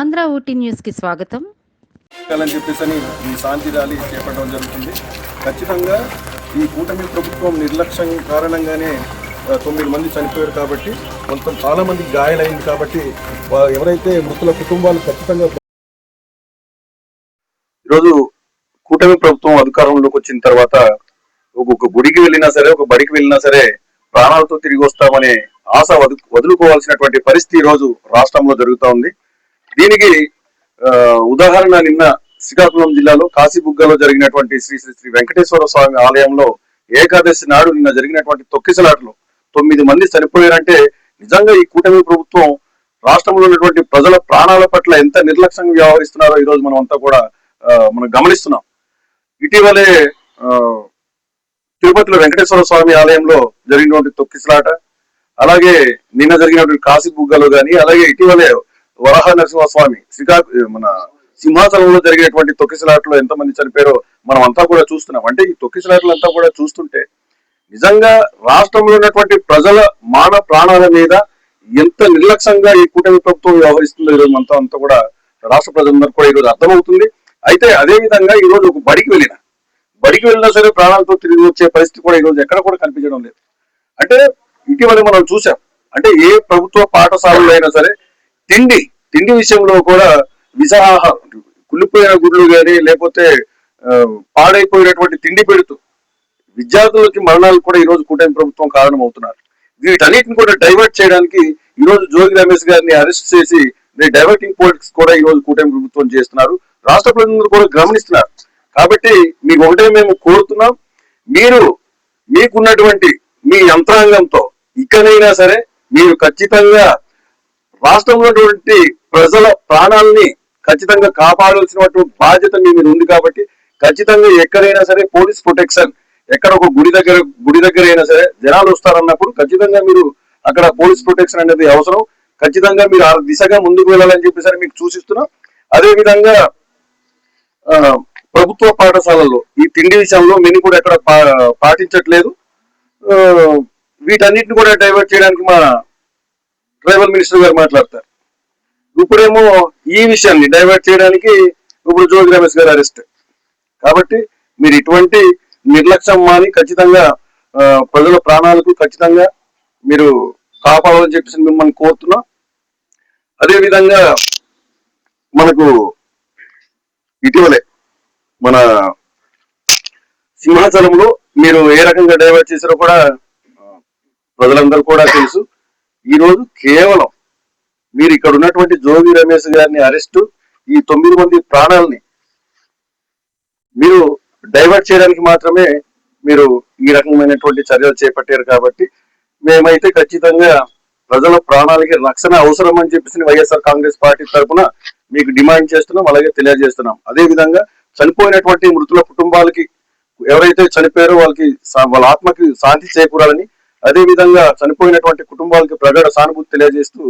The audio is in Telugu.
మన ఊటీ న్యూస్కి స్వాగతం. అని చెప్పేసి అని ఈ శాంతి ర్యాలీ చేపట్టడం జరుగుతుంది. ఖచ్చితంగా ఈ కూటమి ప్రభుత్వం నిర్లక్ష్యం కారణంగానే తొమ్మిది మంది చనిపోయారు కాబట్టి కొంత చాలా మంది గాయాలైంది కాబట్టి ఎవరైతే మృతుల కుటుంబాలు ఖచ్చితంగా ఈరోజు కూటమి ప్రభుత్వం అధికారంలోకి వచ్చిన తర్వాత ఒక గుడికి వెళ్ళినా సరే ఒక బడికి వెళ్ళినా సరే ప్రాణాలతో తిరిగి వస్తామనే ఆశ వదు వదులుకోవాల్సినటువంటి పరిస్థితి ఈ రోజు రాష్ట్రంలో జరుగుతూ ఉంది. దీనికి ఆ, ఉదాహరణ నిన్న శ్రీకాకుళం జిల్లాలో కాశీబుగ్గలో జరిగినటువంటి శ్రీ శ్రీ శ్రీ వెంకటేశ్వర స్వామి ఆలయంలో ఏకాదశి నాడు నిన్న జరిగినటువంటి తొక్కిసలాటలో తొమ్మిది మంది చనిపోయారంటే నిజంగా ఈ కూటమి ప్రభుత్వం రాష్ట్రంలో ఉన్నటువంటి ప్రజల ప్రాణాల పట్ల ఎంత నిర్లక్ష్యంగా వ్యవహరిస్తున్నారో ఈ రోజు మనం అంతా కూడా మనం గమనిస్తున్నాం. ఇటీవలే తిరుపతిలో వెంకటేశ్వర స్వామి ఆలయంలో జరిగినటువంటి తొక్కిసలాట అలాగే నిన్న జరిగినటువంటి కాశీబుగ్గలో కానీ అలాగే ఇటీవలే వరాహ నరసింహస్వామి. శ్రీకా మన సింహాచలంలో జరిగినటువంటి తొక్కిసలాటలో ఎంతమంది చనిపోయారో మనం అంతా కూడా చూస్తున్నాం. అంటే ఈ తొక్కిసలాటలు అంతా కూడా చూస్తుంటే నిజంగా రాష్ట్రంలో ఉన్నటువంటి ప్రజల మాన ప్రాణాల మీద ఎంత నిర్లక్ష్యంగా ఈ కూటమి ప్రభుత్వం వ్యవహరిస్తుందో ఈరోజు అంతా అంతా కూడా రాష్ట్ర ప్రజలందరూ కూడా ఈరోజు అర్థమవుతుంది. అయితే అదే విధంగా ఈ రోజు ఒక బడికి వెళ్ళిన బడికి వెళ్ళినా సరే ప్రాణాలతో తిరిగి వచ్చే పరిస్థితి కూడా ఈ రోజు ఎక్కడ కూడా కనిపించడం లేదు. అంటే ఇటీవల మనం చూసాం అంటే ఏ ప్రభుత్వ పాఠశాలలో అయినా సరే తిండి తిండి విషయంలో కూడా విజాహ కుళ్ళిపోయిన గుడ్లు కానీ లేకపోతే పాడైపోయినటువంటి తిండి పెడుతూ విద్యార్థులకి మరణాలు కూడా ఈరోజు కూటమి ప్రభుత్వం కారణం అవుతున్నారు వీటన్నిటిని కూడా డైవర్ట్ చేయడానికి ఈరోజు జోగి రమేష్ గారిని అరెస్ట్ చేసి డైవర్టింగ్ పాలిటిక్స్ కూడా ఈ రోజు కూటమి ప్రభుత్వం చేస్తున్నారు. రాష్ట్ర ప్రజలందరూ కూడా గమనిస్తున్నారు. కాబట్టి మీకు ఒకటే మేము కోరుతున్నాం. మీరు మీకున్నటువంటి మీ యంత్రాంగంతో ఇకనైనా సరే మీరు ఖచ్చితంగా రాష్ట్రంలో ఉన్నటువంటి ప్రజల ప్రాణాలని ఖచ్చితంగా కాపాడాల్సినటువంటి బాధ్యత మీ మీద ఉంది కాబట్టి ఖచ్చితంగా ఎక్కడైనా సరే పోలీస్ ప్రొటెక్షన్ ఎక్కడ ఒక గుడి దగ్గర గుడి దగ్గర అయినా సరే జనాలు వస్తారన్నప్పుడు ఖచ్చితంగా మీరు అక్కడ పోలీస్ ప్రొటెక్షన్ అనేది అవసరం. ఖచ్చితంగా మీరు ఆ దిశగా ముందుకు వెళ్ళాలని చెప్పేసి మీకు సూచిస్తున్నాం. అదే విధంగా ప్రభుత్వ పాఠశాలల్లో ఈ తిండి విషయంలో మెను కూడా ఎక్కడ పా- పాటించట్లేదు. వీటన్నిటిని కూడా డైవర్ట్ చేయడానికి మా ట్రైబల్ మినిస్టర్ గారు మాట్లాడతారు. ఇప్పుడేమో ఈ విషయాన్ని డైవర్ట్ చేయడానికి ఇప్పుడు జోగి రమేష్ గారు అరెస్ట్. కాబట్టి మీరు ఇటువంటి నిర్లక్ష్యం మాని ఖచ్చితంగా ప్రజల ప్రాణాలకు ఖచ్చితంగా మీరు కాపాడాలని చెప్పేసి మిమ్మల్ని కోరుతున్నాం. అదేవిధంగా మనకు ఇటీవలే మన సింహాచలంలో మీరు ఏ రకంగా డైవర్ట్ చేశారో కూడా ప్రజలందరూ కూడా తెలుసు. ఈ రోజు కేవలం మీరు ఇక్కడ ఉన్నటువంటి జోగి రమేష్ గారిని అరెస్టు ఈ తొమ్మిది మంది ప్రాణాలని మీరు డైవర్ట్ చేయడానికి మాత్రమే మీరు ఈ రకమైనటువంటి చర్యలు చేపట్టారు కాబట్టి మేమైతే ఖచ్చితంగా ప్రజల ప్రాణాలకి రక్షణ అవసరం అని చెప్పేసి వైఎస్ఆర్ కాంగ్రెస్ పార్టీ తరఫున మీకు డిమాండ్ చేస్తున్నాం అలాగే తెలియజేస్తున్నాం. అదే విధంగా చనిపోయినటువంటి మృతుల కుటుంబాలకి ఎవరైతే చనిపోయారో వాళ్ళకి వాళ్ళ ఆత్మకి శాంతి చేకూరాలని అదే విధంగా చనిపోయినటువంటి కుటుంబాలకి ప్రగాఢ సానుభూతి తెలియజేస్తూ